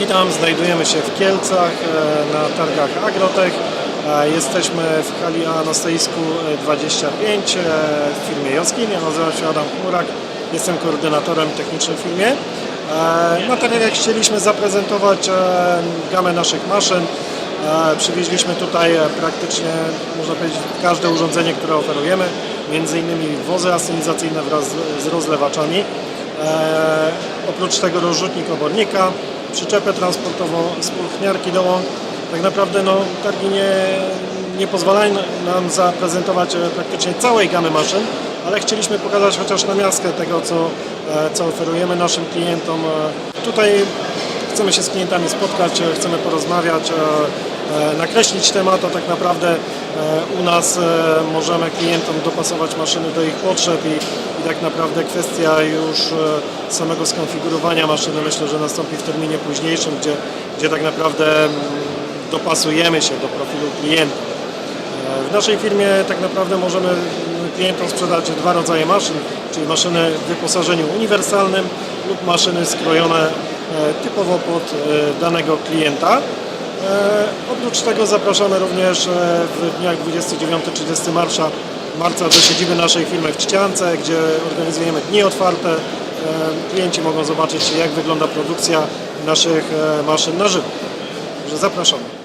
Witam, znajdujemy się w Kielcach e, na targach Agrotech. E, Jesteśmy w hali A na stoisku e, 25 e, w firmie Joskin. Ja nazywam się Adam Chmurak, jestem koordynatorem technicznym w firmie. Na targach chcieliśmy zaprezentować gamę naszych maszyn. Przywieźliśmy tutaj praktycznie, można powiedzieć, każde urządzenie, które oferujemy, między innymi wozy asynizacyjne wraz z- rozlewaczami. Oprócz tego rozrzutnik obornika, przyczepę transportową, spulchniarki do łąk. Tak naprawdę no, targi nie, nie pozwalają nam zaprezentować e, praktycznie całej gamy maszyn, ale chcieliśmy pokazać chociaż namiastkę tego, co, e, co oferujemy naszym klientom. E, Tutaj chcemy się z klientami spotkać, chcemy porozmawiać, nakreślić temat, a tak naprawdę e, u nas e, możemy klientom dopasować maszyny do ich potrzeb i, i tak naprawdę kwestia już e, samego skonfigurowania maszyny myślę, że nastąpi w terminie późniejszym, gdzie, gdzie tak naprawdę mm, dopasujemy się do profilu klienta. E, W naszej firmie tak naprawdę możemy mm, klientom sprzedać dwa rodzaje maszyn, czyli maszyny w wyposażeniu uniwersalnym lub maszyny skrojone e, typowo pod e, danego klienta. E, Oprócz tego zapraszamy również e, w dniach 29-30 marca, marca do siedziby naszej firmy w Czciance, gdzie organizujemy dni otwarte. E, Klienci mogą zobaczyć jak wygląda produkcja naszych maszyn na żywo. Zapraszamy.